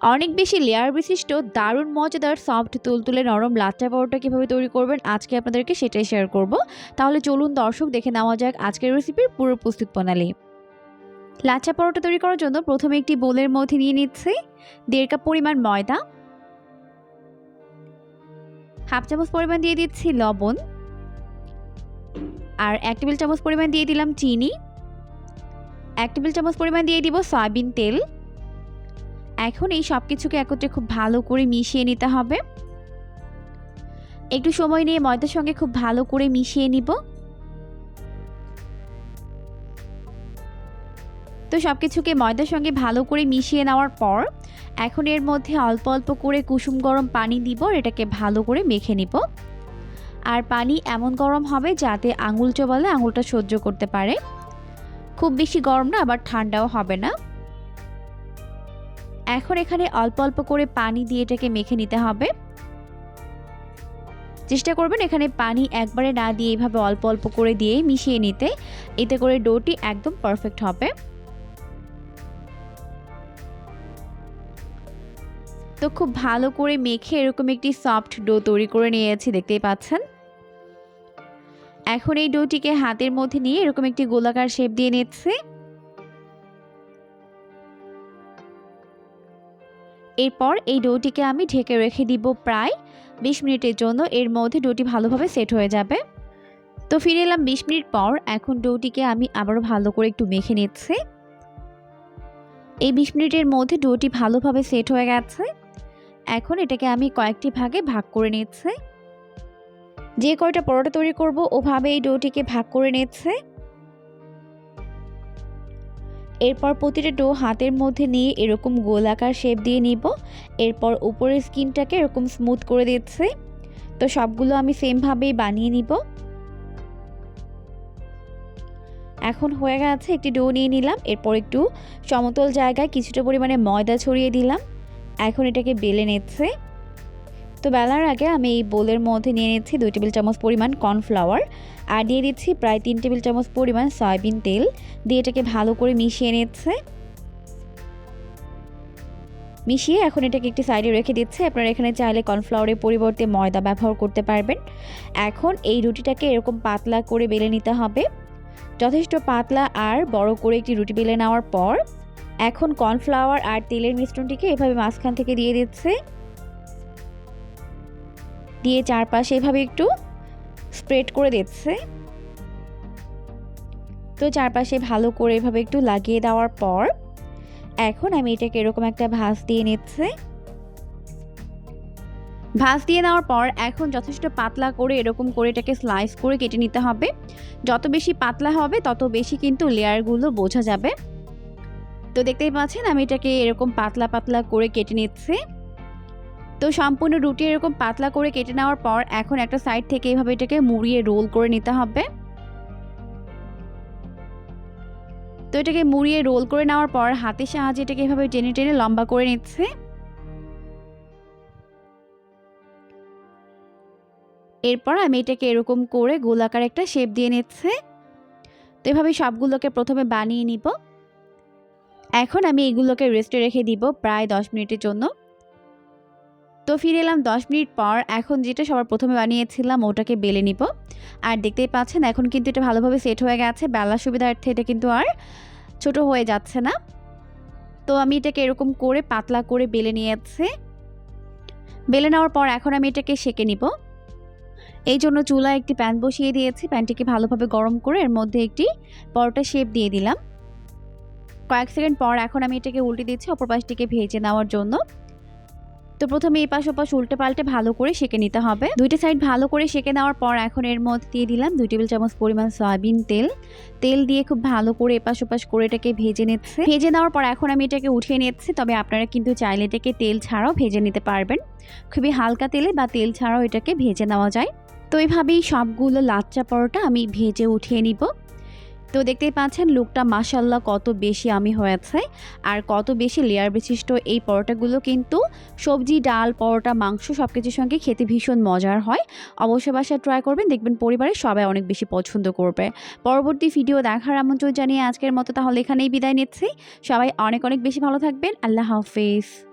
অনেক বেশি লেয়ার বিশিষ্ট, দারুণ, মজাদার সফট তুলতুলে নরম লাচ্চা পরোটা কীভাবে তৈরি করবেন আজকে আপনাদেরকে সেটাই শেয়ার করব। তাহলে চলুন দর্শক দেখে নেওয়া যাক আজকের রেসিপির পুরো প্রস্তুত প্রণালী। লাচ্চা পরোটা তৈরি করার জন্য প্রথমে একটি বোলের মধ্যে নিয়ে নিচ্ছি, দেড় কাপ পরিমাণ ময়দা, হাফ চামচ পরিমাণ দিয়ে দিচ্ছি লবণ, আর এক টেবিল চামচ পরিমাণ দিয়ে দিলাম চিনি, এক টেবিল চামচ পরিমাণ দিয়ে দিব সয়াবিন তেল এখন এই সব কিছুকে একত্রে খুব ভালো করে মিশিয়ে নিতে হবে। একটু সময় নিয়ে ময়দার সঙ্গে খুব ভালো করে মিশিয়ে নিব। তো সব কিছুকে ময়দার সঙ্গে ভালো করে মিশিয়ে নেওয়ার পর এখন এর মধ্যে অল্প অল্প করে কুসুম গরম পানি দিব এটাকে ভালো করে মেখে নিব। আর পানি এমন গরম হবে যাতে আঙুল চোবালে আঙুলটা সহ্য করতে পারে। খুব বেশি গরম না, আবার ঠান্ডাও হবে না। এখন এখানে অল্প অল্প করে পানি দিয়ে এটাকে মেখে নিতে হবে। চেষ্টা করবেন এখানে পানি একবারে না দিয়ে এইভাবে অল্প অল্প করে দিয়ে মিশিয়ে নিতে। এতে করে ডোটি একদম পারফেক্ট হবে। তো খুব ভালো করে মেখে এরকম একটি সফট ডো তৈরি করে নিয়েছি, দেখতেই পাচ্ছেন? এখন এই ডোটিকে হাতের মধ্যে নিয়ে এরকম একটি গোলাকার শেপ দিয়ে নিচ্ছে। এরপর এই ডোটিকে আমি ঢেকে রেখে দিব প্রায় বিশ মিনিটের জন্য। এর মধ্যে ডোটি ভালোভাবে সেট হয়ে যাবে। তো ফিরে এলাম বিশ মিনিট পর। এখন ডোটিকে আমি আবারও ভালো করে একটু মেখে নিচ্ছি। এই বিশ মিনিটের মধ্যে ডোটি ভালোভাবে সেট হয়ে গেছে। এখন এটাকে আমি কয়েকটি ভাগে ভাগ করে নিচ্ছি। যে কয়টা পরোটা তৈরি করব, ওভাবে এই ডোটিকে ভাগ করে নিচ্ছে। এরপর প্রতিটা ডো হাতের মধ্যে নিয়ে এরকম গোলাকার শেপ দিয়ে নিব। এরপর উপরের স্কিনটাকে এরকম স্মুথ করে দিচ্ছে। তো সবগুলো আমি সেমভাবেই বানিয়ে নিব। এখন হয়ে গেছে একটি ডো নিয়ে নিলাম। এরপর একটু সমতল জায়গায় কিছুটা পরিমাণে ময়দা ছড়িয়ে দিলাম। এখন এটাকে বেলে নিচ্ছে। তো বেলার আগে আমি এই বোলের মধ্যে নিয়ে নিচ্ছি দুই টেবিল চামচ পরিমাণ কর্নফ্লাওয়ার আর দিয়ে দিচ্ছি প্রায় তিন টেবিল চামচ পরিমাণ সয়াবিন তেল। দিয়ে এটাকে ভালো করে মিশিয়ে নিচ্ছে। মিশিয়ে এখন এটাকে একটি সাইডে রেখে দিচ্ছে। আপনারা এখানে চাইলে কর্নফ্লাওয়ারের পরিবর্তে ময়দা ব্যবহার করতে পারবেন। এখন এই রুটিটাকে এরকম পাতলা করে বেলে নিতে হবে। যথেষ্ট পাতলা আর বড় করে একটি রুটি বেলে নেওয়ার পর এখন কর্নফ্লাওয়ার আর তেলের মিশ্রণটিকে এভাবে মাঝখান থেকে দিয়ে দিচ্ছে। দিয়ে চারপাশে এভাবে একটু স্প্রেড করে দিচ্ছে। তো চারপাশে ভালো করে এভাবে একটু লাগিয়ে দেওয়ার পর এখন আমি এটাকে এরকম একটা ভাঁজ দিয়ে নিচ্ছে। ভাঁজ দিয়ে নেওয়ার পর এখন যথেষ্ট পাতলা করে এরকম করে এটাকে স্লাইস করে কেটে নিতে হবে। যত বেশি পাতলা হবে, তত বেশি কিন্তু লেয়ারগুলো বোঝা যাবে। তো দেখতেই পাচ্ছেন আমি এটাকে এরকম পাতলা পাতলা করে কেটে নিচ্ছি। তো সম্পূর্ণ রুটি এরকম পাতলা করে কেটে নেওয়ার পর এখন একটা সাইড থেকে এইভাবে এটাকে মুড়িয়ে রোল করে নিতে হবে। তো এটাকে মুড়িয়ে রোল করে নেওয়ার পর হাতের সাহায্যে এটাকে এভাবে টেনে টেনে লম্বা করে নিচ্ছে। এরপর আমি এটাকে এরকম করে গোলাকার একটা শেপ দিয়ে নিচ্ছে। তো এভাবে সবগুলোকে প্রথমে বানিয়ে নিব। এখন আমি এগুলোকে রেস্টে রেখে দিব প্রায় দশ মিনিটের জন্য। তো ফিরে এলাম দশ মিনিট পর। এখন যেটা সবার প্রথমে বানিয়েছিলাম, ওটাকে বেলে নিব। আর দেখতেই পাচ্ছেন, এখন কিন্তু এটা ভালোভাবে সেট হয়ে গেছে। বেলার সুবিধার্থে এটা কিন্তু আর ছোট হয়ে যাচ্ছে না। তো আমি এটাকে এরকম করে, পাতলা করে বেলে নিয়েছি। বেলে নেওয়ার পর এখন আমি এটাকে সেকে নিব। এই জন্য চুলায় একটি প্যান বসিয়ে দিয়েছি। প্যানটিকে ভালোভাবে গরম করে এর মধ্যে একটি পরোটা শেপ দিয়ে দিলাম। কয়েক সেকেন্ড পর এখন আমি এটাকে উল্টে দিচ্ছি, অপর পাশটিকে ভেজে নেওয়ার জন্য। তো প্রথমে এই পাশ ওপাশ উল্টে পাল্টে ভালো করে সেঁকে নিতে হবে। দুইটা সাইড ভালো করে সেঁকে নেওয়ার পর এখন এর মধ্যে দিয়ে দিলাম দুই টেবিল চামচ পরিমাণ সয়াবিন তেল। তেল দিয়ে খুব ভালো করে এপাশ ওপাশ করে এটাকে ভেজে নিচ্ছে। ভেজে নেওয়ার পর এখন আমি এটাকে উঠিয়ে নিচ্ছি, তবে আপনারা কিন্তু চাইলে এটাকে তেল ছাড়াও ভেজে নিতে পারবেন। খুবই হালকা তেলে বা তেল ছাড়াও এটাকে ভেজে নেওয়া যায়। তো এইভাবেই সবগুলো লাচ্চা পরোটা আমি ভেজে উঠিয়ে নিব। তো দেখতেই পাচ্ছেন, লুকটা মাসাল্লাহ কত বেশি আমি হয়েছে। আর কত বেশি লেয়ার বিশিষ্ট এই পরোটাগুলো কিন্তু সবজি, ডাল, পরোটা, মাংস সব কিছুর সঙ্গে খেতে ভীষণ মজার হয়। অবশ্যই বাসায় ট্রাই করবেন, দেখবেন পরিবারের সবাই অনেক বেশি পছন্দ করবে। পরবর্তী ভিডিও দেখার আমন্ত্রণ জানিয়ে আজকের মতো তাহলে এখানেই বিদায় নিচ্ছি। সবাই অনেক অনেক বেশি ভালো থাকবেন। আল্লাহ হাফেজ।